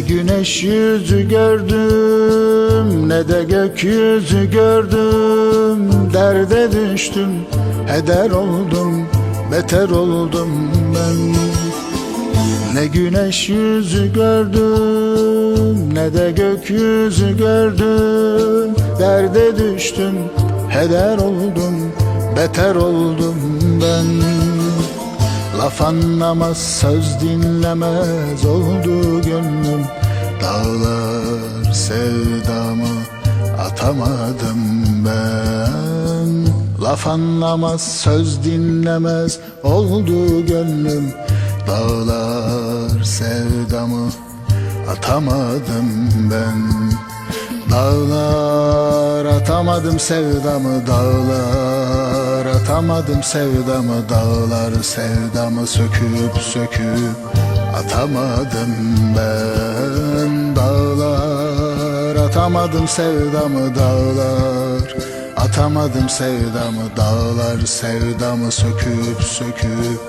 güneş yüzü gördüm ne de gökyüzü gördüm. Derde düştüm heder oldum beter oldum ben. Ne güneş yüzü gördüm ne de gökyüzü gördüm. Derde düştüm heder oldum beter oldum ben Laf anlamaz söz dinlemez oldu gönlüm. Dağlar sevdamı atamadım ben. Laf anlamaz söz dinlemez oldu gönlüm. Dağlar sevdamı atamadım ben. Dağlar atamadım sevdamı dağlar Atamadım sevdamı dağlar Sevdamı söküp söküp atamadım ben Dağlar. Atamadım sevdamı dağlar Atamadım sevdamı dağlar Sevdamı söküp söküp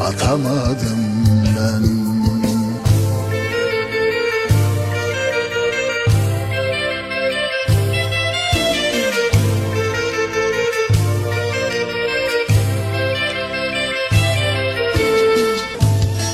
atamadım ben